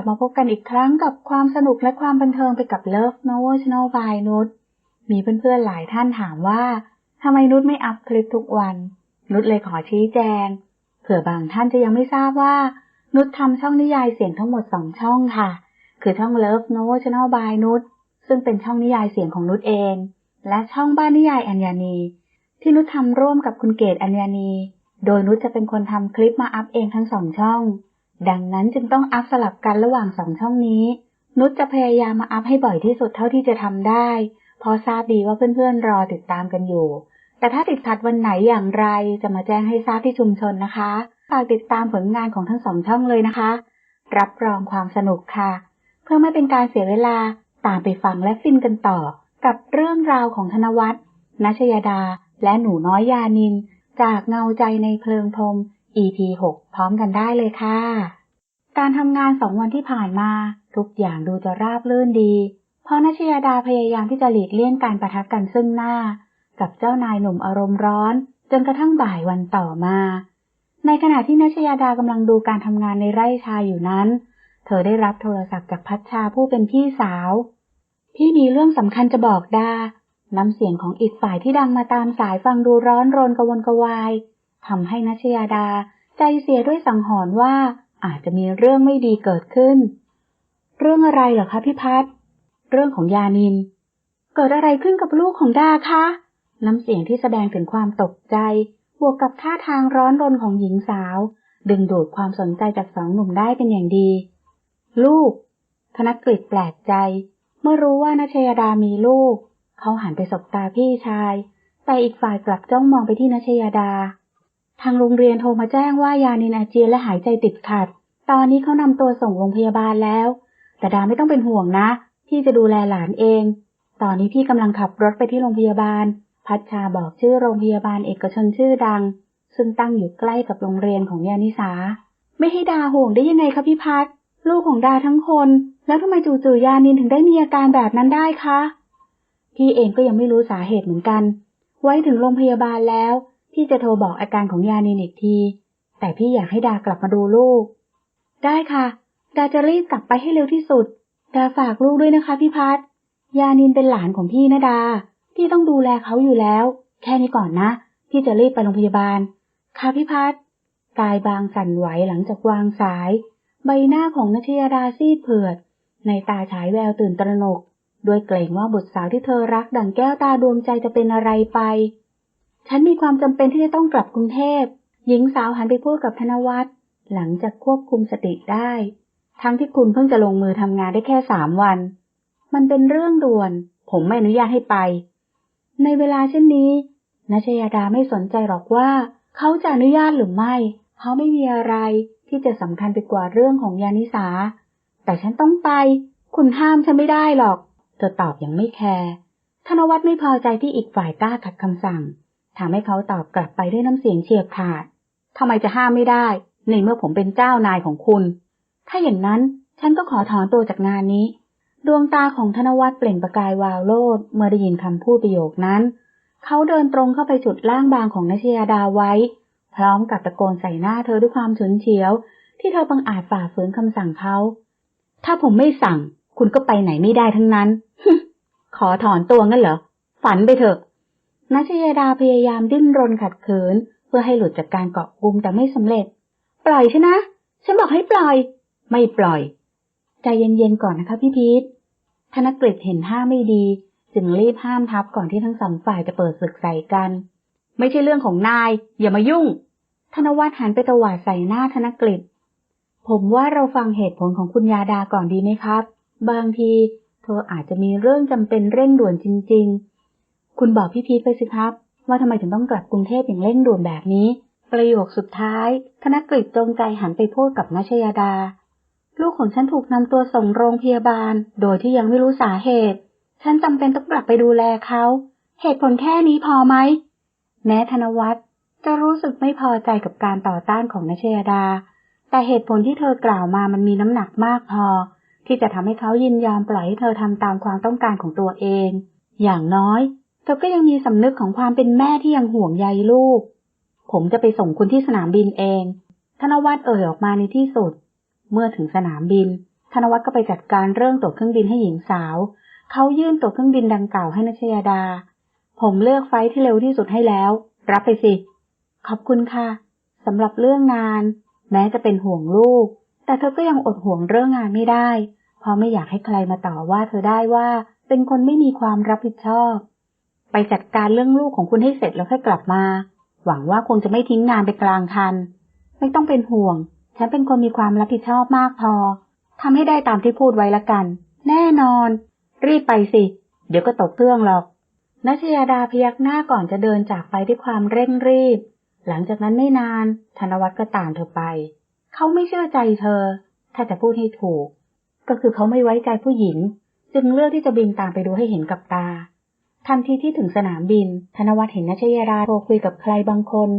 ลับมาพบกันอีกครั้งกับความสนุกและความบันเทิงไปกับ Love Novel Channel by นุชมีเพื่อนๆหลายท่านถามว่าทำไมนุชไม่อัพคลิปทุกวัน นุชเลยขอชี้แจง เผื่อบางท่านจะยังไม่ทราบว่า นุชทำช่องนิยายเสียงทั้งหมดสองช่องค่ะ คือช่อง Love Novel Channel by นุชซึ่งเป็นช่องนิยายเสียงของนุชเอง และช่องบ้านนิยายอัญญานีที่นุชทำร่วมกับคุณเกตอัญญานี โดยนุชจะเป็นคนทำคลิปมาอัพเองทั้งสองช่อง ดังนั้นจึงต้องอัพสลับกันระหว่างสองช่องนี้ นุชจะพยายามมาอัพให้บ่อยที่สุดเท่าที่จะทำได้พราะทราบดีว่าเพื่อนๆรอติดตามกันอยู่ แต่ถ้าติดขัดวันไหนอย่างไรจะมาแจ้งให้ทราบที่ชุมชนนะคะฝากติดตามผลงานของทั้งสองช่องเลยนะคะ รับรองความสนุกค่ะ เพื่อไม่เป็นการเสียเวลาตามไปฟังและฟินกันต่อ กับเรื่องราวของธนวัฒน์นัชยดา และหนูน้อยยานิน จากเงาใจในเพลิงพรม EP 6 พร้อมกันได้เลยค่ะ การทำงานสองวันที่ผ่านมา ทุกอย่างดูจะราบรื่นดี เพราะนัชยาดาพยายามที่จะหลีกเลี่ยงการประทับกันซึ่งหน้า กับเจ้านายหนุ่มอารมณ์ร้อน จนกระทั่งบ่ายวันต่อมา ในขณะที่นัชยาดากำลังดูการทำงานในไร่ชายอยู่นั้น เธอได้รับโทรศัพท์จากพัชชาผู้เป็นพี่สาว พี่มีเรื่องสำคัญจะบอกดาน้ำเสียงของอีกฝ่ายที่ดังมาตามสายฟังดูร้อนรนกระวนกระวาย ทำให้นัชยาดาใจเสียด้วยสังหรณ์ว่าอาจจะมีเรื่องไม่ดีเกิดขึ้น เรื่องอะไรเหรอคะพี่พัดเรื่องของยานิน เกิดอะไรขึ้นกับลูกของดาคะ น้ำเสียงที่แสดงถึงความตกใจ บวกกับท่าทางร้อนรนของหญิงสาว ดึงดูดความสนใจจากสองหนุ่มได้เป็นอย่างดี ลูก ธนกฤษแปลกใจ เมื่อรู้ว่านัชยาดามีลูก เขาหันไปสบตาพี่ชาย แต่อีกฝ่ายกลับจ้องมองไปที่นัชยาดา ทางโรงเรียนโทรมาแจ้งว่ายานินอาเจียนและหายใจติดขัด ตอนนี้เขานำตัวส่งโรงพยาบาลแล้ว แต่ดาไม่ต้องเป็นห่วงนะ พี่จะดูแลหลานเอง ตอนนี้พี่กำลังขับรถไปที่โรงพยาบาล พัชชาบอกชื่อโรงพยาบาลเอกชนชื่อดัง ซึ่งตั้งอยู่ใกล้กับโรงเรียนของยานิสา ไม่ให้ดาห่วงได้ยังไงคะพี่พัดลูกของดาทั้งคน แล้วทำไมจู่ๆยานินถึงได้มีอาการแบบนั้นได้คะ พี่เองก็ยังไม่รู้สาเหตุเหมือนกัน ไว้ถึงโรงพยาบาลแล้ว พี่จะโทรบอกอาการของยานินอีกที แต่พี่อยากให้ดากลับมาดูลูก ได้ค่ะ ดาจะรีบกลับไปให้เร็วที่สุด ดาฝากลูกด้วยนะคะพี่พัดยานินเป็นหลานของพี่นะดา พี่ต้องดูแลเขาอยู่แล้ว แค่นี้ก่อนนะ พี่จะรีบไปโรงพยาบาล ค่ะพี่พัดกายบางสั่นไหวหลังจากวางสาย ใบหน้าของนัชยาดาซีดเผือด ในตาฉายแววตื่นตระหนก ด้วยเกรงว่าบุตรสาวที่เธอรักดั่งแก้วตาดวงใจจะเป็นอะไรไป ฉันมีความจำเป็นที่จะต้องกลับกรุงเทพ หญิงสาวหันไปพูดกับธนวัฒน์หลังจากควบคุมสติได้ ทั้งที่คุณเพิ่งจะลงมือทำงานได้แค่สามวัน มันเป็นเรื่องด่วน ผมไม่อนุญาตให้ไป ในเวลาเช่นนี้นัชยาดาไม่สนใจหรอกว่า เขาจะอนุญาตหรือไม่ เขาไม่มีอะไรที่จะสำคัญไปกว่าเรื่องของยานิสา แต่ฉันต้องไป คุณห้ามฉันไม่ได้หรอก เธอตอบอย่างไม่แคร์ ธนวัฒน์ไม่พอใจที่อีกฝ่ายกล้าขัดคำสั่ง ทำให้เขาตอบกลับไปด้วยน้ำเสียงเฉียบขาดทำไมจะห้ามไม่ได้ ในเมื่อผมเป็นเจ้านายของคุณ ถ้าอย่างนั้นฉันก็ขอถอนตัวจากงานนี้ ดวงตาของธนวัฒน์เปล่งประกายวาวโลดเมื่อได้ยินคำพูดประโยคนั้น เขาเดินตรงเข้าไปจุดล่างบางของนชยาดาไว้ พร้อมกับตะโกนใส่หน้าเธอด้วยความฉุนเฉียว ที่เธอบังอาจฝ่าฝืนคำสั่งเขา ถ้าผมไม่สั่ง คุณก็ไปไหนไม่ได้ทั้งนั้น ขอถอนตัวงั้นเหรอ ฝันไปเถอะ นัชยาดาพยายามดิ้นรนขัดขืน เพื่อให้หลุดจากการเกาะกุมแต่ไม่สำเร็จ ปล่อยฉันนะ ฉันบอกให้ปล่อย ไม่ปล่อย ใจเย็นๆก่อนนะคะพี่พีทธนกฤษเห็นท่าไม่ดี จึงรีบห้ามทับก่อนที่ทั้งสองฝ่ายจะเปิดศึกใส่กัน ไม่ใช่เรื่องของนาย อย่ามายุ่ง ธนวัฒน์หันไปตวาดใส่หน้าธนกฤษผมว่าเราฟังเหตุผลของคุณยาดาก่อนดีไหมครับ บางที เธออาจจะมีเรื่องจำเป็นเร่งด่วนจริง ๆ คุณบอกพี่พีทไปสิครับ ว่าทำไมถึงต้องกลับกรุงเทพอย่างเร่งด่วนแบบนี้ ประโยคสุดท้าย ธนกฤษจงใจหันไปพูดกับนัชยาดา ลูกของฉันถูกนำตัวส่งโรงพยาบาล โดยที่ยังไม่รู้สาเหตุ ฉันจำเป็นต้องกลับไปดูแลเขา เหตุผลแค่นี้พอไหม แม้ธนวัฒน์จะรู้สึกไม่พอใจกับการต่อต้านของนชยดา แต่เหตุผลที่เธอกล่าวมามันมีน้ำหนักมากพอ ที่จะทำให้เขายินยอมปล่อยให้เธอทำตามความต้องการของตัวเอง อย่างน้อย เธอก็ยังมีสำนึกของความเป็นแม่ที่ยังห่วงใยลูก ผมจะไปส่งคุณที่สนามบินเอง ธนวัฒน์เอ่ยออกมาในที่สุด เมื่อถึงสนามบิน ธนวัฒน์ก็ไปจัดการเรื่องตั๋วเครื่องบินให้หญิงสาว เขายื่นตั๋วเครื่องบินดังกล่าวให้นัชยาดา ผมเลือกไฟที่เร็วที่สุดให้แล้ว รับไปสิ ขอบคุณค่ะสำหรับเรื่องงาน แม้จะเป็นห่วงลูก แต่เธอก็ยังอดห่วงเรื่องงานไม่ได้ เพราะไม่อยากให้ใครมาต่อว่าเธอได้ว่าเป็นคนไม่มีความรับผิดชอบ ไปจัดการเรื่องลูกของคุณให้เสร็จแล้วค่อยกลับมา หวังว่าคงจะไม่ทิ้งงานไปกลางคัน ไม่ต้องเป็นห่วง ฉันเป็นคนมีความรับผิดชอบมากพอทำให้ได้ตามที่พูดไว้ละกัน แน่นอน รีบไปสิ เดี๋ยวก็ตกเครื่องหรอกนัชยาดาพยักหน้าก่อนจะเดินจากไปด้วยความเร่งรีบ หลังจากนั้นไม่นาน ธนวัฒน์ก็ตามเธอไป เขาไม่เชื่อใจเธอ ถ้าจะพูดให้ถูก ก็คือเขาไม่ไว้ใจผู้หญิง จึงเลือกที่จะบินตามไปดูให้เห็นกับตา ทันทีที่ถึงสนามบิน ธนวัฒน์เห็นนัชยาดาโทรคุยกับใครบางคน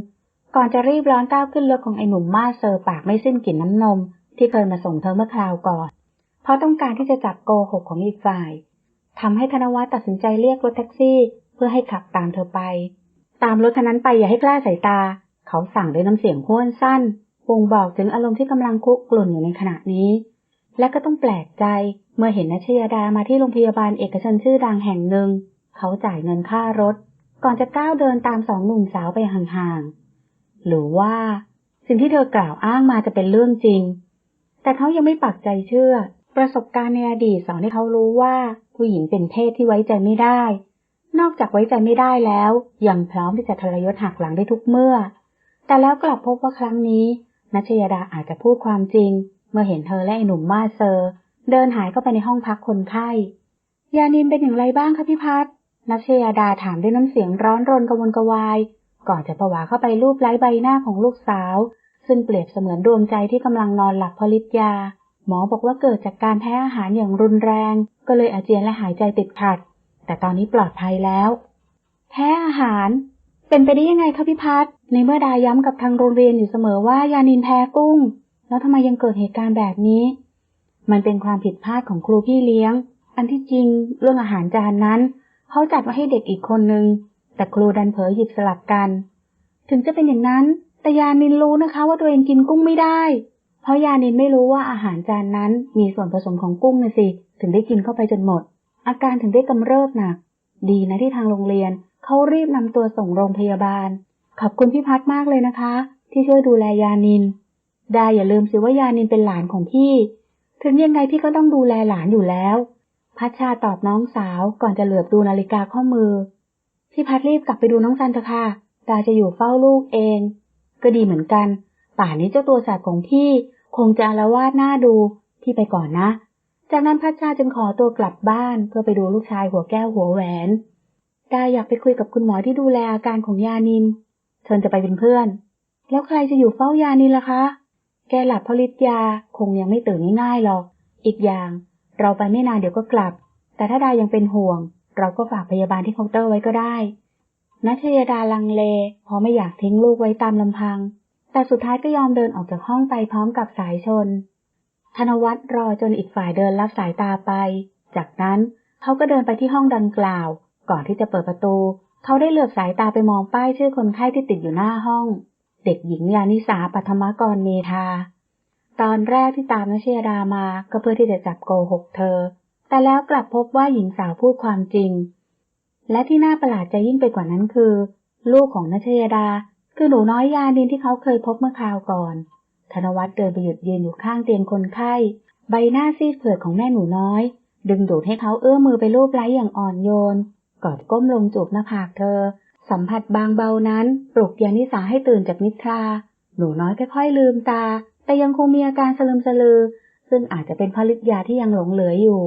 ก่อนจะรีบร้อนก้าวขึ้นรถของไอ้หนุ่มมาเซอร์ปากไม่สิ้นกลิ่นน้ำนม ที่เคยมาส่งเธอเมื่อคราวก่อน เพราะต้องการที่จะจับโกหกของอีกฝ่ายทำให้ธนวัฒน์ตัดสินใจเรียกรถแท็กซี่ เพื่อให้ขับตามเธอไป ตามรถคันนั้นไปอย่าให้กล้าสายตา เขาสั่งด้วยน้ำเสียงห้วนสั้นบ่งบอกถึงอารมณ์ที่กำลังคุกรุ่นอยู่ในขณะนี้ และก็ต้องแปลกใจเมื่อเห็นนัชยาดามาที่โรงพยาบาลเอกชนชื่อดังแห่งหนึ่ง เขาจ่ายเงินค่ารถ ก่อนจะก้าวเดินตามสองหนุ่มสาวไปห่างๆ หรือว่าสิ่งที่เธอกล่าวอ้างมาจะเป็นเรื่องจริง แต่เขายังไม่ปักใจเชื่อ ประสบการณ์ในอดีตสอนให้เขารู้ว่าผู้หญิงเป็นเพศที่ไว้ใจไม่ได้ นอกจากไว้ใจไม่ได้แล้ว ยังพร้อมที่จะทรยศหักหลังได้ทุกเมื่อ แต่แล้วกลับพบว่าครั้งนี้นัชยาดาอาจจะพูดความจริง เมื่อเห็นเธอและไอ้หนุ่มมาเซอร์ เดินหายเข้าไปในห้องพักคนไข้ยานินเป็นอย่างไรบ้างคะพี่พัฒนั นัชยาดาถามด้วยน้ำเสียงร้อนรนกระวนกระวาย ก่อนจะประวาเข้าไปรูปไล้ใบหน้าของลูกสาว ซึ่งเปรียบเสมือนดวงใจที่กำลังนอนหลับพราะฤทธิ์ยา หมอบอกว่าเกิดจากการแพ้อาหารอย่างรุนแรง ก็เลยอาเจียนและหายใจติดขัด แต่ตอนนี้ปลอดภัยแล้ว แพ้อาหาร เป็นไปได้ยังไงคะพี่พัฒในเมื่อดาย้ำกับทางโรงเรียนอยู่เสมอว่ายานินแพ้กุ้ง แล้วทำไมยังเกิดเหตุการณ์แบบนี้ มันเป็นความผิดพลาดของครูพี่เลี้ยง อันที่จริง เรื่องอาหารจานนั้น เขาจัดไว้ให้เด็กอีกคนนึง แต่ครูดันเผยหยิบสลับกัน ถึงจะเป็นอย่างนั้น แต่ยานินรู้นะคะว่าตัวเองกินกุ้งไม่ได้ เพราะยานินไม่รู้ว่าอาหารจานนั้นมีส่วนผสมของกุ้งนะสิ ถึงได้กินเข้าไปจนหมด อาการถึงได้กำเริบหนัก ดีนะที่ทางโรงเรียนเขารีบนำตัวส่งโรงพยาบาล ขอบคุณพี่พัดมากเลยนะคะ ที่ช่วยดูแลยานิน ได้อย่าลืมสิว่ายานินเป็นหลานของพี่ ถึงยังไงพี่ก็ต้องดูแลหลานอยู่แล้ว พัชชาตอบน้องสาวก่อนจะเหลือบดูนาฬิกาข้อมือ พี่พัดรีบกลับไปดูน้องซันเถอะค่ะดาจะอยู่เฝ้าลูกเอง ก็ดีเหมือนกัน ป่านนี้เจ้าตัวสัตว์ของพี่ คงจะอาละวาดหน้าดู พี่ไปก่อนนะ จากนั้นพัชชาจึงขอตัวกลับบ้านเพื่อไปดูลูกชายหัวแก้วหัวแหวน ดาอยากไปคุยกับคุณหมอที่ดูแลอาการของยานิน เชิญจะไปเป็นเพื่อน แล้วใครจะอยู่เฝ้ายานินล่ะคะ แกหลับเพราะฤทธิ์ยาคงยังไม่ตื่นง่ายๆหรอก อีกอย่าง เราไปไม่นานเดี๋ยวก็กลับ แต่ถ้าดายังเป็นห่วง เราก็ฝากพยาบาลที่เคาน์เตอร์ไว้ก็ได้นัชยดาลังเลเพราะไม่อยากทิ้งลูกไว้ตามลำพัง แต่สุดท้ายก็ยอมเดินออกจากห้องไปพร้อมกับสายชน ธนวัฒน์รอจนอีกฝ่ายเดินรับสายตาไป จากนั้นเขาก็เดินไปที่ห้องดังกล่าว ก่อนที่จะเปิดประตู เขาได้เหลือบสายตาไปมองป้ายชื่อคนไข้ที่ติดอยู่หน้าห้อง เด็กหญิงยานิสาปัทมกรเมธา ตอนแรกที่ตามนชยดามาก็เพื่อที่จะจับโกหกเธอ แต่แล้วกลับพบว่าหญิงสาวพูดความจริง และที่น่าประหลาดใจยิ่งไปกว่านั้นคือ ลูกของนชยดา คือหนูน้อยยานินที่เขาเคยพบเมื่อคราวก่อน ธนวัฒน์เดินไปหยุดยืนอยู่ข้างเตียงคนไข้ ใบหน้าซีดเผือดของแม่หนูน้อย ดึงดูดให้เขาเอื้อมือไปลูบไล้อย่างอ่อนโยน กอดก้มลงจูบหน้าผากเธอ สัมผัสบางเบานั้นปลุกยานิสาให้ตื่นจากนิทรา หนูน้อยค่อยๆลืมตา แต่ยังคงมีอาการสลึมสลือ ซึ่งอาจจะเป็นเพราะฤทธิ์ยาที่ยังหลงเหลืออยู่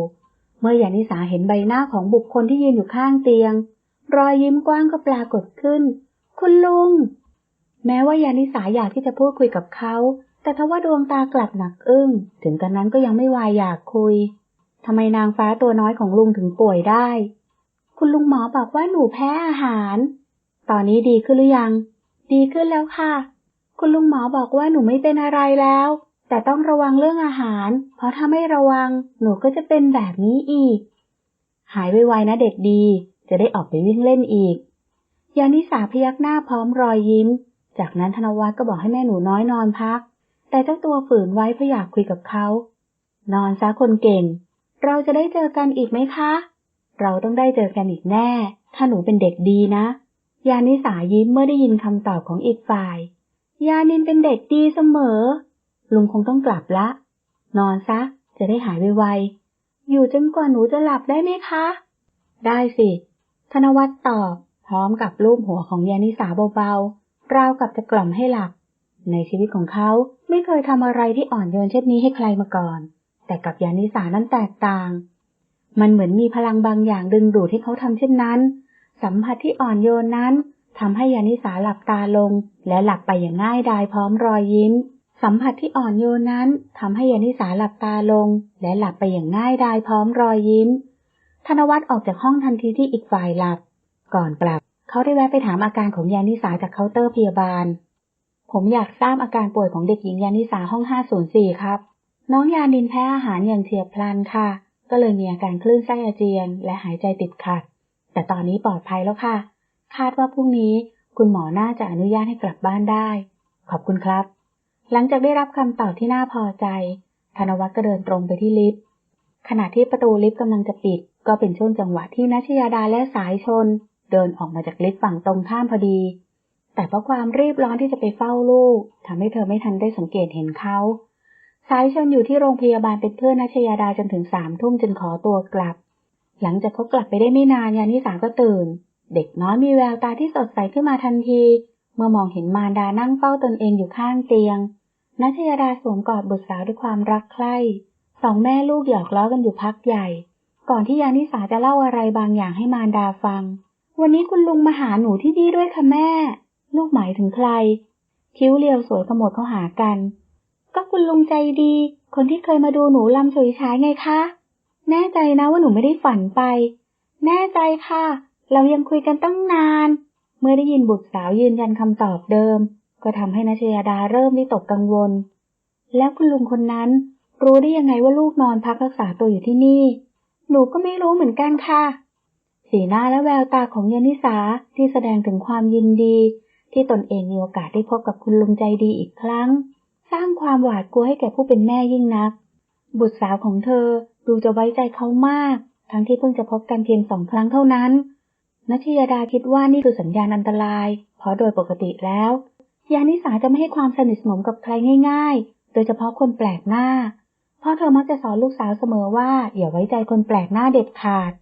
เมื่อยานิสาเห็นใบหน้าของบุคคลที่ยืนอยู่ข้างเตียง รอยยิ้มกว้างก็ปรากฏขึ้น คุณลุง แม้ว่ายานิสาอยากที่จะพูดคุยกับเขา แต่ทว่าดวงตากลับหนักอึ้ง ถึงกันนั้นก็ยังไม่วายอยากคุยทำไมนางฟ้าตัวน้อยของลุงถึงป่วยได้ คุณลุงหมอบอกว่าหนูแพ้อาหาร ตอนนี้ดีขึ้นหรือยัง ดีขึ้นแล้วค่ะ คุณลุงหมอบอกว่าหนูไม่เป็นอะไรแล้ว แต่ต้องระวังเรื่องอาหาร เพราะถ้าไม่ระวังหนูก็จะเป็นแบบนี้อีก หายไวๆนะเด็กดี จะได้ออกไปวิ่งเล่นอีก ยานิสาพยักหน้าพร้อมรอยยิ้ม จากนั้นธนวัฒน์ก็บอกให้แม่หนูน้อยนอนพัก แต่เจ้าตัวฝืนไว้เพราะอยากคุยกับเขา นอนซะคนเก่ง เราจะได้เจอกันอีกไหมคะ เราต้องได้เจอกันอีกแน่ ถ้าหนูเป็นเด็กดีนะ ยานิสายิ้มเมื่อได้ยินคำตอบของอีกฝ่าย ยานินเป็นเด็กดีเสมอ ลุงคงต้องกลับละ นอนซะ จะได้หายไวๆ อยู่จนกว่าหนูจะหลับได้ไหมคะ ได้สิ ธนวัฒน์ตอบ พร้อมกับรูปหัวของยานิสาเบาๆ ราวกับจะกล่อมให้หลับ ในชีวิตของเขาไม่เคยทำอะไรที่อ่อนโยนเช่นนี้ให้ใครมาก่อน แต่กับยานิสานั้นแตกต่าง มันเหมือนมีพลังบางอย่างดึงดูดให้เขาทำเช่นนั้น สัมผัสที่อ่อนโยนนั้น ทำให้ยานิสาหลับตาลง และหลับไปอย่างง่ายดายพร้อมรอยยิ้ม สัมผัสที่อ่อนโยนนั้นทำให้ยานิสาหลับตาลง และหลับไปอย่างง่ายดายพร้อมรอยยิ้ม ธนวัฒน์ออกจากห้องทันทีที่อีกฝ่ายหลับ ก่อนกลับ เขาได้แวะไปถามอาการของยานิสาจากเคาน์เตอร์พยาบาล ผมอยากทราบอาการป่วยของเด็กหญิงยานิสาห้อง 504 ครับ น้องยานินแพ้อาหารอย่างเฉียบพลันค่ะ ก็เลยมีอาการคลื่นไส้อาเจียน และหายใจติดขัด แต่ตอนนี้ปลอดภัยแล้วค่ะ คาดว่าพรุ่งนี้คุณหมอน่าจะอนุญาตให้กลับบ้านได้ ขอบคุณครับ หลังจากได้รับคำตอบที่น่าพอใจ ธนวัฒน์ก็เดินตรงไปที่ลิฟต์ ขณะที่ประตูลิฟต์กำลังจะปิด ก็เป็นช่วงจังหวะที่นัชยาดาและสายชน เดินออกมาจากลิฟต์ฝั่งตรงข้ามพอดี แต่เพราะความรีบร้อนที่จะไปเฝ้าลูกทำให้เธอไม่ทันได้สังเกตเห็นเขาสายชนอยู่ที่โรงพยาบาลเป็นเพื่อนนัชยาดาจนถึงสามทุ่มจึงขอตัวกลับ หลังจากเขากลับไปได้ไม่นานยานิสาก็ตื่น เด็กน้อยมีแววตาที่สดใสขึ้นมาทันที เมื่อมองเห็นมารดานั่งเฝ้าตนเองอยู่ข้างเตียงนัชยาดาสวมกอดบุตรสาวด้วยความรักใคร่สองแม่ลูกหยอกล้อกันอยู่พักใหญ่ ก่อนที่ยานิสาจะเล่าอะไรบางอย่างให้มารดาฟัง วันนี้คุณลุงมาหาหนูที่นี่ด้วยค่ะแม่ ลูกหมายถึงใคร คิ้วเรียวสวยขมวดเข้าหากัน ก็คุณลุงใจดี คนที่เคยมาดูหนูลำฉุยฉายไงคะ แน่ใจนะว่าหนูไม่ได้ฝันไป แน่ใจค่ะ เรายังคุยกันตั้งนาน เมื่อได้ยินบุตรสาวยืนยันคำตอบเดิม ก็ทำให้นัชยาดาเริ่มวิตกกังวล แล้วคุณลุงคนนั้น รู้ได้ยังไงว่าลูกนอนพักรักษาตัวอยู่ที่นี่ หนูก็ไม่รู้เหมือนกันค่ะ สีหน้าและแววตาของยานิสาที่แสดงถึงความยินดี ที่ตนเองมีโอกาสได้พบกับคุณลุงใจดีอีกครั้ง สร้างความหวาดกลัวให้แก่ผู้เป็นแม่ยิ่งนัก บุตรสาวของเธอดูจะไว้ใจเขามาก ทั้งที่เพิ่งจะพบกันเพียงสองครั้งเท่านั้น นัชยาดาคิดว่านี่คือสัญญาณอันตราย เพราะโดยปกติแล้ว ยานิสาจะไม่ให้ความสนิทสนมกับใครง่าย ๆ โดยเฉพาะคนแปลกหน้าเพราะเธอมักจะสอนลูกสาวเสมอว่าอย่าไว้ใจคนแปลกหน้าเด็ดขาด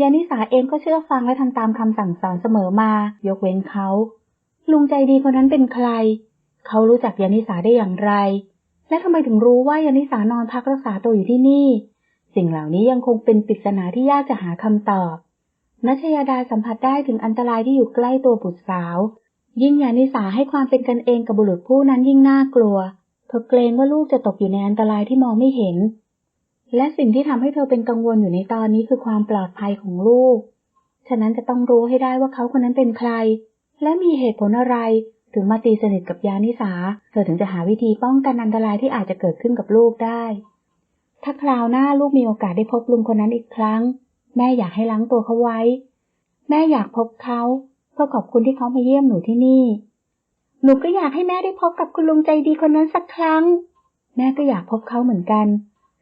ยานิสาเองก็เชื่อฟังและทำตามคำสั่งสอนเสมอมา ยกเว้นเขา ลุงใจดีคนนั้นเป็นใคร เขารู้จักยานิสาได้อย่างไร และทำไมถึงรู้ว่ายานิสานอนพักรักษาตัวอยู่ที่นี่ สิ่งเหล่านี้ยังคงเป็นปริศนาที่ยากจะหาคำตอบ นัชยาดาสัมผัสได้ถึงอันตรายที่อยู่ใกล้ตัวบุตรสาว ยิ่งยานิสาให้ความเป็นกันเองกับบุรุษผู้นั้นยิ่งน่ากลัว เธอเกรงว่าลูกจะตกอยู่ในอันตรายที่มองไม่เห็น และสิ่งที่ทำให้เธอเป็นกังวลอยู่ในตอนนี้คือความปลอดภัยของลูก ฉะนั้นจะต้องรู้ให้ได้ว่าเขาคนนั้นเป็นใคร และมีเหตุผลอะไรถึงมาตีสนิทกับยานิสา เธอถึงจะหาวิธีป้องกันอันตรายที่อาจจะเกิดขึ้นกับลูกได้ ถ้าคราวหน้าลูกมีโอกาสได้พบลุงคนนั้นอีกครั้ง แม่อยากให้ล้างตัวเขาไว้ แม่อยากพบเขาเพื่อขอบคุณที่เขามาเยี่ยมหนูที่นี่ หนูก็อยากให้แม่ได้พบกับคุณลุงใจดีคนนั้นสักครั้ง แม่ก็อยากพบเขาเหมือนกัน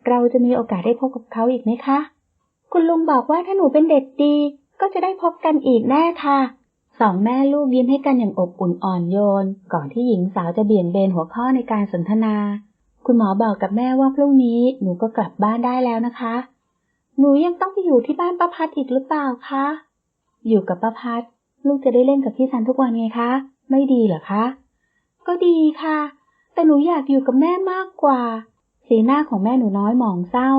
เราจะมีโอกาสได้พบกับเขาอีกไหมคะ คุณลุงบอกว่าถ้าหนูเป็นเด็กดี ก็จะได้พบกันอีกแน่ค่ะ สองแม่ลูกยิ้มให้กันอย่างอบอุ่นอ่อนโยน ก่อนที่หญิงสาวจะเบี่ยงเบนหัวข้อในการสนทนา คุณหมอบอกกับแม่ว่าพรุ่งนี้หนูก็กลับบ้านได้แล้วนะคะ หนูยังต้องไปอยู่ที่บ้านป้าพัดอีกหรือเปล่าคะ อยู่กับป้าพัดลูกจะได้เล่นกับพี่ซันทุกวันไงคะ ไม่ดีเหรอคะ ก็ดีค่ะ แต่หนูอยากอยู่กับแม่มากกว่า สีหน้าของแม่หนูน้อยหมองเศร้า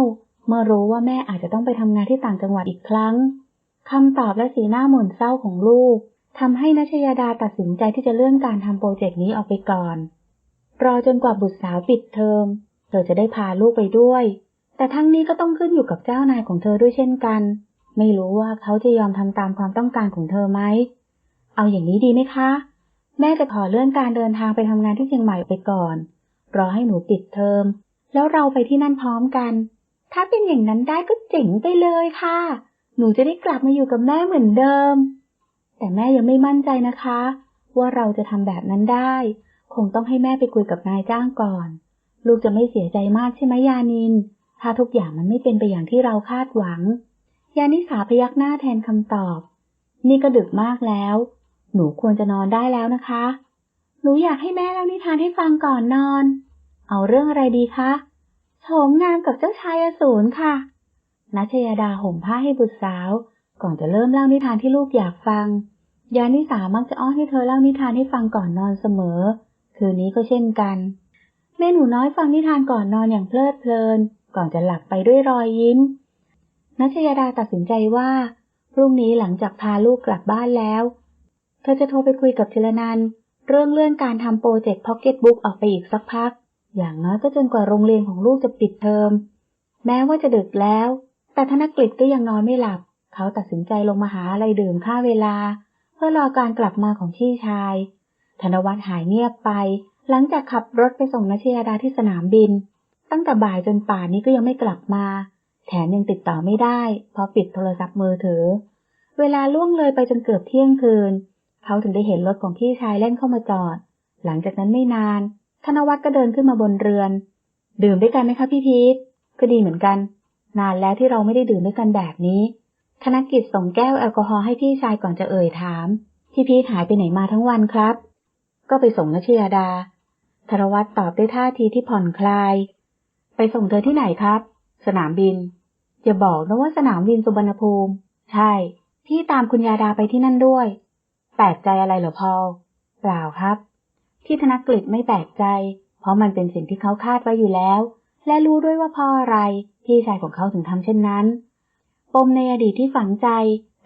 เมื่อรู้ว่าแม่อาจจะต้องไปทำงานที่ต่างจังหวัดอีกครั้งคำตอบและสีหน้าหม่นเศร้าของลูกทำให้นัชยาดาตัดสินใจที่จะเลื่อนการทำโปรเจกต์นี้ออกไปก่อน รอจนกว่าบุตรสาวปิดเทอม เธอจะได้พาลูกไปด้วย แต่ทั้งนี้ก็ต้องขึ้นอยู่กับเจ้านายของเธอด้วยเช่นกัน ไม่รู้ว่าเขาจะยอมทำตามความต้องการของเธอไหม เอาอย่างนี้ดีไหมคะ แม่จะขอเลื่อนการเดินทางไปทำงานที่เชียงใหม่ไปก่อน รอให้หนูปิดเทอม แล้วเราไปที่นั่นพร้อมกัน ถ้าเป็นอย่างนั้นได้ก็เจ๋งไปเลยค่ะ หนูจะได้กลับมาอยู่กับแม่เหมือนเดิม แต่แม่ยังไม่มั่นใจนะคะ ว่าเราจะทำแบบนั้นได้ คงต้องให้แม่ไปคุยกับนายจ้างก่อน ลูกจะไม่เสียใจมากใช่ไหมยานิน ถ้าทุกอย่างมันไม่เป็นไปอย่างที่เราคาดหวัง ยานิสาพยักหน้าแทนคำตอบ นี่ก็ดึกมากแล้ว หนูควรจะนอนได้แล้วนะคะ หนูอยากให้แม่เล่านิทานให้ฟังก่อนนอน เอาเรื่องอะไรดีคะโฉมงามกับเจ้าชายอสูรค่ะนัชยาดาห่มผ้าให้บุตรสาว ก่อนจะเริ่มเล่านิทานที่ลูกอยากฟัง ยานิสามักจะอ้อนให้เธอเล่านิทานให้ฟังก่อนนอนเสมอ คืนนี้ก็เช่นกัน แม่หนูน้อยฟังนิทานก่อนนอนอย่างเพลิดเพลิน ก่อนจะหลับไปด้วยรอยยิ้มนัชยาดาตัดสินใจว่า พรุ่งนี้หลังจากพาลูกกลับบ้านแล้ว เธอจะโทรไปคุยกับธิรนันเรื่องเลื่อนการทำโปรเจกต์พ็อกเก็ตบุ๊กออกไปอีกสักพัก อย่างน้อยก็จนกว่าโรงเรียนของลูกจะปิดเทอม แม้ว่าจะดึกแล้ว แต่ธนกฤษก็ยังนอนไม่หลับ เขาตัดสินใจลงมาหาอะไรดื่มค่าเวลา เพื่อรอการกลับมาของพี่ชาย ธนวัฒน์หายเงียบไป หลังจากขับรถไปส่งนัชยาดาที่สนามบิน ตั้งแต่บ่ายจนป่านนี้ก็ยังไม่กลับมา แถมยังติดต่อไม่ได้ เพราะปิดโทรศัพท์มือถือ เวลาล่วงเลยไปจนเกือบเที่ยงคืน เขาถึงได้เห็นรถของพี่ชายเล่นเข้ามาจอด หลังจากนั้นไม่นาน ธนวัฒน์ก็เดินขึ้นมาบนเรือน ดื่มด้วยกันไหมคะพี่พีทก็ดีเหมือนกัน นานแล้วที่เราไม่ได้ดื่มด้วยกันแบบนี้ ธนกิจส่งแก้วแอลกอฮอล์ให้พี่ชายก่อนจะเอ่ยถาม พี่พีทหายไปไหนมาทั้งวันครับ ก็ไปส่งนชยาดาธนวัฒน์ตอบด้วยท่าทีที่ผ่อนคลาย ไปส่งเธอที่ไหนครับ สนามบิน อย่าบอกนะว่าสนามบินสุบรรณภูมิ ใช่ พี่ตามคุณยาดาไปที่นั่นด้วย แปลกใจอะไรเหรอพอลเปล่าครับ ที่ธนกฤษไม่แปลกใจ เพราะมันเป็นสิ่งที่เขาคาดไว้อยู่แล้ว และรู้ด้วยว่าพ่ออะไร พี่ชายของเขาถึงทำเช่นนั้น ปมในอดีตที่ฝังใจ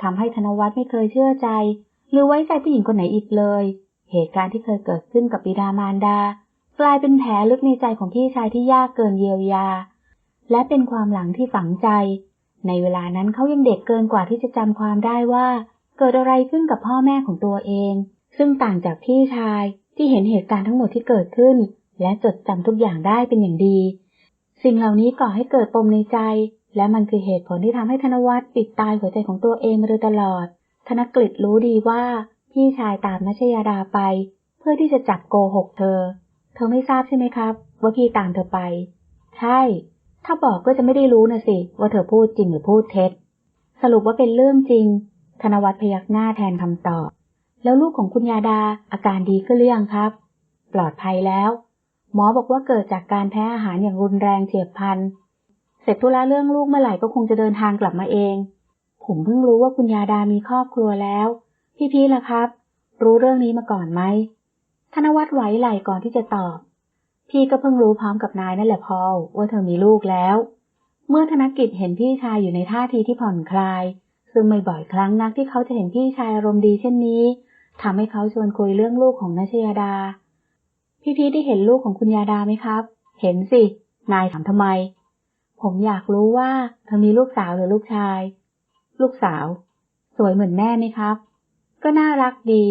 ทำให้ธนวัฒน์ไม่เคยเชื่อใจ หรือไว้ใจผู้หญิงคนไหนอีกเลย เหตุการณ์ที่เคยเกิดขึ้นกับบิดามารดา กลายเป็นแผลลึกในใจของพี่ชายที่ยากเกินเยียวยา และเป็นความหลังที่ฝังใจ ในเวลานั้นเขายังเด็กเกินกว่าที่จะจำความได้ว่า เกิดอะไรขึ้นกับพ่อแม่ของตัวเอง ซึ่งต่างจากพี่ชายที่เห็นเหตุการณ์ทั้งหมดที่เกิดขึ้น และจดจำทุกอย่างได้เป็นอย่างดี สิ่งเหล่านี้ก่อให้เกิดปมในใจ และมันคือเหตุผลที่ทำให้ธนวัฒน์ปิดตายหัวใจของตัวเองมาโดยตลอด ธนกฤษรู้ดีว่าพี่ชายตามนัชยาดาไป เพื่อที่จะจับโกหกเธอ เธอไม่ทราบใช่ไหมครับ ว่าพี่ตามเธอไป ใช่ ถ้าบอกก็จะไม่ได้รู้นะสิ ว่าเธอพูดจริงหรือพูดเท็จ สรุปว่าเป็นเรื่องจริง ธนวัฒน์พยักหน้าแทนคำตอบ แล้วลูกของคุณยาดาอาการดีขึ้นหรือยังครับ ปลอดภัยแล้ว หมอบอกว่าเกิดจากการแพ้อาหารอย่างรุนแรงเฉียบพลันเสร็จธุระเรื่องลูกเมื่อไหร่ก็คงจะเดินทางกลับมาเอง ผมเพิ่งรู้ว่าคุณยาดามีครอบครัวแล้ว พี่พีล่ะครับ รู้เรื่องนี้มาก่อนไหม นวัฒน์ไหวไหลก่อนที่จะตอบ พี่ก็เพิ่งรู้พร้อมกับนายนั่นแหละพอลว่าเธอมีลูกแล้ว เมื่อธนกิจเห็นพี่ชายอยู่ในท่าทีที่ผ่อนคลาย ซึ่งไม่บ่อยครั้งนักที่เขาจะเห็นพี่ชายอารมณ์ดีเช่นนี้ทำให้เขาชวนคุยเรื่องลูกของนชยาดา พี่พีได้เห็นลูกของคุณยาดาไหมครับ เห็นสิ นายถามทำไม ผมอยากรู้ว่าเธอมีลูกสาวหรือลูกชาย ลูกสาว สวยเหมือนแม่ไหมครับ ก็น่ารักดี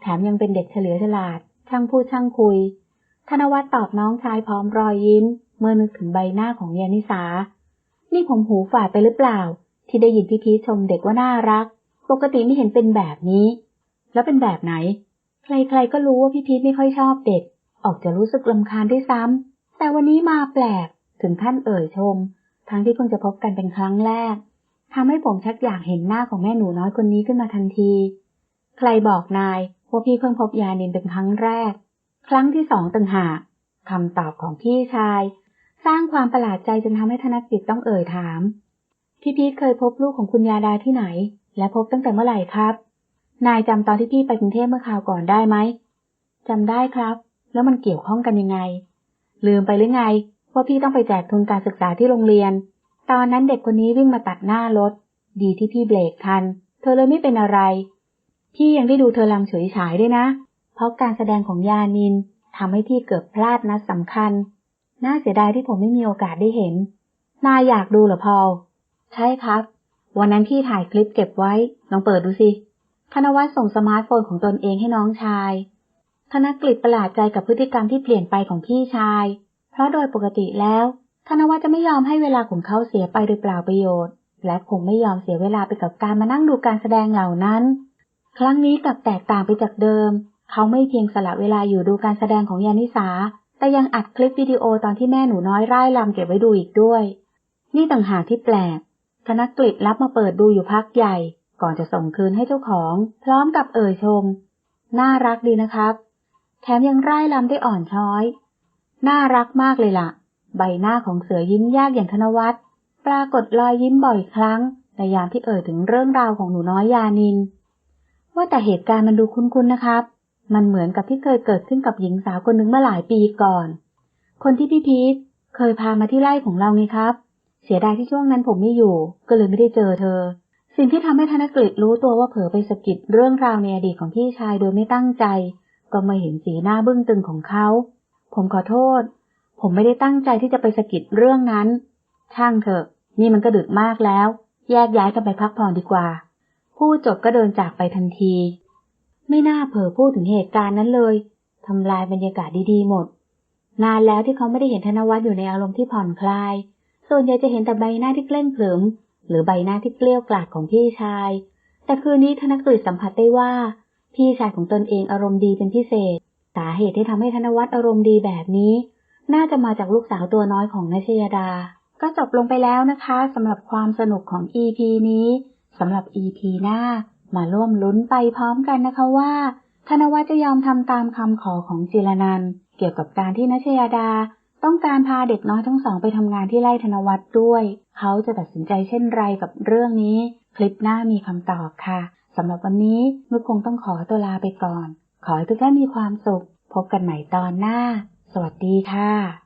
แถมยังเป็นเด็กเฉลียวฉลาด ช่างพูดช่างคุย ธนวัฒน์ตอบน้องชายพร้อมรอยยิ้ม เมื่อนึกถึงใบหน้าของยานิสา นี่ผมหูฝาดไปหรือเปล่า ที่ได้ยินพี่พีชชมเด็กว่าน่ารัก ปกติไม่เห็นเป็นแบบนี้ แล้วเป็นแบบไหน ใครๆก็รู้ว่าพี่พีชไม่ค่อยชอบเด็ก ออกจะรู้สึกลำคาญด้วยซ้ำ แต่วันนี้มาแปลก ถึงท่านเอ่ยชม ทั้งที่เพิ่งจะพบกันเป็นครั้งแรกทำให้ผมชักอยากเห็นหน้าของแม่หนูน้อยคนนี้ขึ้นมาทันที ใครบอกนาย ว่าพี่เพิ่งพบยานินเป็นครั้งแรก ครั้งที่สองต่างหากคำตอบของพี่ชาย สร้างความประหลาดใจจนทำให้ธนกิจต้องเอ่ยถาม พี่พีทเคยพบลูกของคุณยาดาที่ไหน และพบตั้งแต่เมื่อไหร่ครับ นายจำตอนที่พี่ไปกรุงเทพเมื่อคราวก่อนได้ไหมจำได้ครับ แล้วมันเกี่ยวข้องกันยังไง ลืมไปหรือไงว่าพี่ต้องไปแจกทุนการศึกษาที่โรงเรียน ตอนนั้นเด็กคนนี้วิ่งมาตัดหน้ารถ ดีที่พี่เบรกทัน เธอเลยไม่เป็นอะไร พี่ยังได้ดูเธอลำเฉยฉายด้วยนะ เพราะการแสดงของยานินทำให้พี่เกือบพลาดนัดสำคัญ น่าเสียดายที่ผมไม่มีโอกาสได้เห็น นายอยากดูเหรอพอลใช่ครับ วันนั้นพี่ถ่ายคลิปเก็บไว้ ลองเปิดดูสิ ธนวัฒน์ส่งสมาร์ทโฟนของตนเองให้น้องชาย ธนกฤษประหลาดใจกับพฤติกรรมที่เปลี่ยนไปของพี่ชาย เพราะโดยปกติแล้ว ธนวัฒน์จะไม่ยอมให้เวลาของเขาเสียไปโดยเปล่าประโยชน์ และคงไม่ยอมเสียเวลาไปกับการมานั่งดูการแสดงเหล่านั้น ครั้งนี้กลับแตกต่างไปจากเดิม เขาไม่เพียงสละเวลาอยู่ดูการแสดงของยานิสา แต่ยังอัดคลิปวิดีโอตอนที่แม่หนูน้อยร่ายรำเก็บไว้ดูอีกด้วย นี่ต่างหากที่แปลก ธนกฤษรับมาเปิดดูอยู่พักใหญ่ ก่อนจะส่งคืนให้เจ้าของ พร้อมกับเอ่ยชม น่ารักดีนะครับ แถมยังร่ายลำได้อ่อนช้อย น่ารักมากเลยล่ะ ใบหน้าของเสือยิ้มยากอย่างธนวัฒน์ปรากฏรอยยิ้มบ่อยครั้งในยามที่เอ่ยถึงเรื่องราวของหนูน้อยยานิน ว่าแต่เหตุการณ์มันดูคุ้นๆนะครับ มันเหมือนกับที่เคยเกิดขึ้นกับหญิงสาวคนหนึ่งเมื่อหลายปีก่อน คนที่พี่พีทเคยพามาที่ไร่ของเราไงครับ เสียดายที่ช่วงนั้นผมไม่อยู่ ก็เลยไม่ได้เจอเธอ สิ่งที่ทำให้ธนกฤษรู้ตัวว่าเผลอไปสะกิดเรื่องราวในอดีตของพี่ชายโดยไม่ตั้งใจ ก็มาเห็นสีหน้าบึ้งตึงของเขา ผมขอโทษ ผมไม่ได้ตั้งใจที่จะไปสะกิดเรื่องนั้น ช่างเถอะ นี่มันก็ดึกมากแล้ว แยกย้ายกันไปพักผ่อนดีกว่า พูดจบก็เดินจากไปทันที ไม่น่าเผลอพูดถึงเหตุการณ์นั้นเลยทำลายบรรยากาศดีๆหมด นานแล้วที่เขาไม่ได้เห็นธนวัฒน์อยู่ในอารมณ์ที่ผ่อนคลาย ส่วนใหญ่จะเห็นแต่ใบหน้าที่เกล้งเขลิมหรือใบหน้าที่เกลี้ยวกล่อดของพี่ชาย แต่คืนนี้ธนกฤษสัมผัสได้ว่า พี่ชายของตนเองอารมณ์ดีเป็นพิเศษ สาเหตุที่ทำให้ธนวัฒน์อารมณ์ดีแบบนี้ น่าจะมาจากลูกสาวตัวน้อยของนชยดา ก็จบลงไปแล้วนะคะสำหรับความสนุกของ EP นี้ สำหรับ EP หน้ามาร่วมลุ้นไปพร้อมกันนะคะว่า ธนวัฒจะยอมทำตามคำขอของจิรนันเกี่ยวกับการที่นัชยาดา ต้องการพาเด็กน้อยทั้งสองไปทำงานที่ไร่ธนวัฒด้วย เขาจะตัดสินใจเช่นไรกับเรื่องนี้ คลิปหน้ามีคำตอบค่ะสำหรับวันนี้นุกคงต้องขอตัวลาไปก่อน ขอให้ทุกท่านมีความสุข พบกันใหม่ตอนหน้า สวัสดีค่ะ